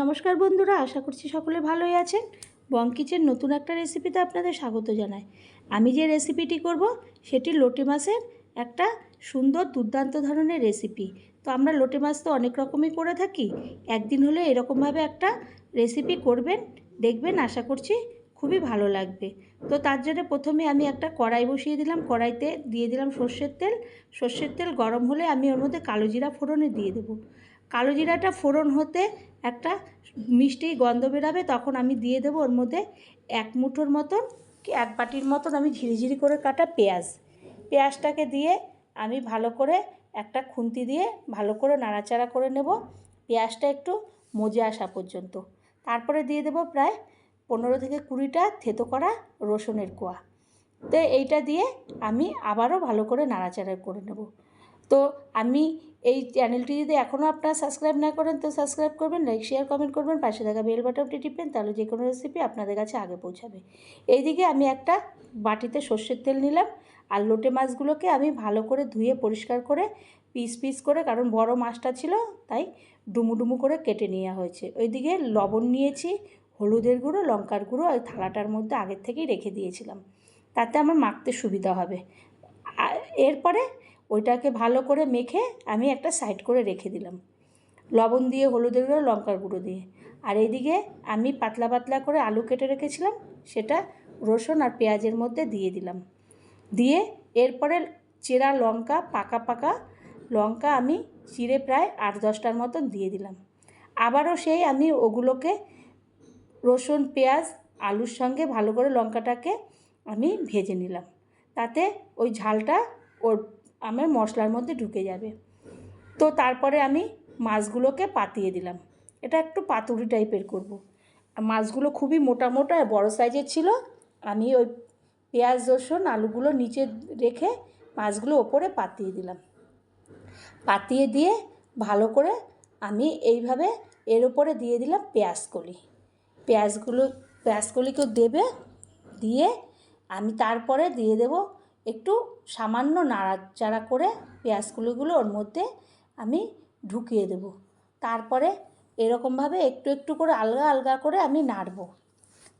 নমস্কার বন্ধুরা, আশা করছি সকলে ভালোই আছেন। বং কিচেন নতুন একটা রেসিপিতে আপনাদের স্বাগত জানাই। আমি যে রেসিপিটি করব, সেটি লোটে মাছের একটা সুন্দর দুর্দান্ত ধরনের রেসিপি। তো আমরা লোটে মাছ তো অনেক রকমই করে থাকি, একদিন হলে এরকমভাবে একটা রেসিপি করবেন, দেখবেন, আশা করছি খুবই ভালো লাগবে। তো তার জন্য প্রথমে আমি একটা কড়াই বসিয়ে দিলাম, কড়াইতে দিয়ে দিলাম সর্ষের তেল। সর্ষের তেল গরম হলে আমি ওর মধ্যে কালো জিরা ফোড়নে দিয়ে দেবো। কালো জিরাটা ফোড়ন হতে একটা মিষ্টি গন্ধ বেরাবে, তখন আমি দিয়ে দেবো ওর মধ্যে এক মুঠোর মতন কি এক বাটির মতন আমি ঝিরিঝিরি করে কাটা পেঁয়াজ। পেঁয়াজটাকে দিয়ে আমি ভালো করে একটা খুন্তি দিয়ে ভালো করে নাড়াচাড়া করে নেব। পেঁয়াজটা একটু মজে আসা পর্যন্ত। তারপরে দিয়ে দেবো প্রায় পনেরো থেকে কুড়িটা থেতো করা রসুনের কোয়া। তো এইটা দিয়ে আমি আবারও ভালো করে নাড়াচাড়া করে নেব। তো আমি এই চ্যানেলটি যদি এখনও আপনারা সাবস্ক্রাইব না করেন, তো সাবস্ক্রাইব করবেন লাইক শেয়ার কমেন্ট করবেন, পাশে থাকা বেল বাটনটি টিপবেন, তাহলে যে কোনো রেসিপি আপনাদের কাছে আগে পৌঁছাবে। এইদিকে আমি একটা বাটিতে সর্ষের তেল নিলাম, আর লোটে মাছগুলোকে আমি ভালো করে ধুয়ে পরিষ্কার করে পিস পিস করে, কারণ বড় মাছটা ছিল, তাই ডুমু ডুমু করে কেটে নেওয়া হয়েছে। ওইদিকে লবণ নিয়েছি, হলুদের গুঁড়ো, লঙ্কার গুঁড়ো, ওই থালাটার মধ্যে আগের থেকেই রেখে দিয়েছিলাম। তাতে আমার মাখতে সুবিধা হবে। এরপরে ওইটাকে ভালো করে মেখে আমি একটা সাইড করে রেখে দিলাম। লবণ দিয়ে, হলুদের গুঁড়ো, লঙ্কার গুঁড়ো দিয়ে। আর এইদিকে আমি পাতলা পাতলা করে আলু কেটে রেখেছিলাম, সেটা রসুন আর পেঁয়াজের মধ্যে দিয়ে দিলাম। দিয়ে এরপরে চেরা লঙ্কা, পাকা পাকা লঙ্কা আমি চিড়ে প্রায় আট দশটার মতন দিয়ে দিলাম। আবারও সেই আমি ওগুলোকে রসুন, পেঁয়াজ, আলুর সঙ্গে ভালো করে লঙ্কাটাকে আমি ভেজে নিলাম। তাতে ওই ঝালটা ওর আমার মশলার মধ্যে ঢুকে যাবে। তো তারপরে আমি মাছগুলোকে পাতিয়ে দিলাম। এটা একটু পাতুরি টাইপের করব। মাছগুলো খুবই মোটা মোটা, বড়ো সাইজের ছিল। আমি ওই পেঁয়াজ, রসুন, আলুগুলো নিচে রেখে মাছগুলো ওপরে পাতিয়ে দিলাম। পাতিয়ে দিয়ে ভালো করে আমি এইভাবে এর ওপরে দিয়ে দিলাম পেঁয়াজ কলি। পেঁয়াজগুলো, পেঁয়াজ কলিকেও দেবে, দিয়ে আমি তারপরে দিয়ে দেব একটু সামান্য নাড়াচাড়া করে পেঁয়াজগুলোগুলো ওর মধ্যে আমি ঢুকিয়ে দেব। তারপরে এরকমভাবে একটু একটু করে আলগা আলগা করে আমি নাড়ব।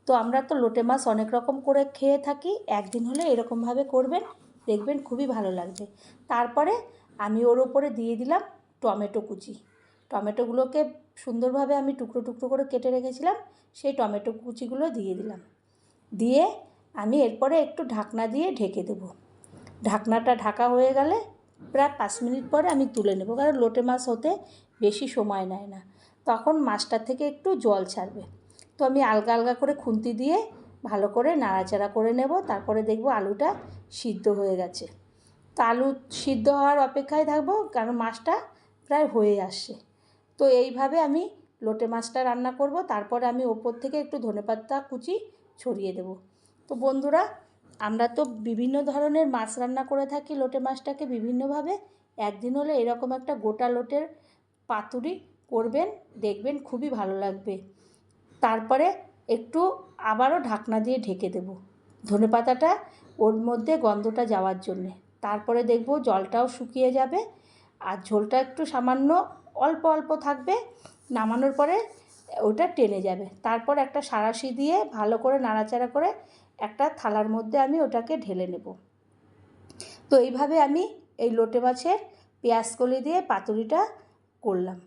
তো আমরা তো লোটে মাছ অনেক রকম করে খেয়ে থাকি, একদিন হলে এরকমভাবে করবেন, দেখবেন খুবই ভালো লাগবে। তারপরে আমি ওর ওপরে দিয়ে দিলাম টমেটো কুচি। টমেটোগুলোকে সুন্দরভাবে আমি টুকরো টুকরো করে কেটে রেখেছিলাম, সেই টমেটো কুচিগুলো দিয়ে দিলাম। দিয়ে আমি এরপরে একটু ঢাকনা দিয়ে ঢেকে দেব। ঢাকনাটা ঢাকা হয়ে গেলে প্রায় পাঁচ মিনিট পরে আমি তুলে নেব, কারণ লোটে মাছ হতে বেশি সময় নেয় না। তখন মাছটার থেকে একটু জল ছাড়বে। তো আমি আলগা আলগা করে খুন্তি দিয়ে ভালো করে নাড়াচাড়া করে নেব, তারপরে দেখব আলুটা সিদ্ধ হয়ে গেছে। তো আলু সিদ্ধ হওয়ার অপেক্ষায় থাকব, কারণ মাছটা প্রায় হয়ে আসছে। তো এইভাবে আমি লোটে মাছটা রান্না করব, তারপরে আমি ওপর থেকে একটু ধনেপাতা কুচি ছড়িয়ে দেব। তো বন্ধুরা, আমরা তো বিভিন্ন ধরনের মাছ রান্না করে থাকি লোটে মাছটাকে বিভিন্নভাবে। একদিন হলে এরকম একটা গোটা লোটের পাতুরি করবেন, দেখবেন খুবই ভালো লাগবে। তারপরে একটু আবারও ঢাকনা দিয়ে ঢেকে দেব ধনে পাতাটা ওর মধ্যে গন্ধটা যাওয়ার জন্যে। তারপরে দেখব জলটাও শুকিয়ে যাবে আর ঝোলটা একটু সামান্য অল্প অল্প থাকবে। নামানোর পরে ওটা টেনে যাবে। তারপর একটা সাঁড়াশি দিয়ে ভালো করে নাড়াচাড়া করে একটা থালার মধ্যে আমি ওটাকে ঢেলে নেব। তো এইভাবে আমি এই লোটে মাছের পেঁয়াজ কলি দিয়ে পাতুরিটা করলাম।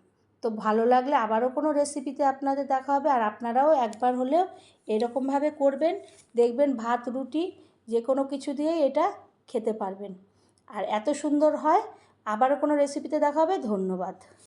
তো ভালো লাগলে আবারও কোনো রেসিপিতে আপনাদের দেখা হবে আর আপনারাও একবার হলেও এরকমভাবে করবেন। দেখবেন ভাত, রুটি যে কোনো কিছু দিয়ে এটা খেতে পারবেন। আর এত সুন্দর হয়, আবারও কোনো রেসিপিতে দেখা হবে। ধন্যবাদ।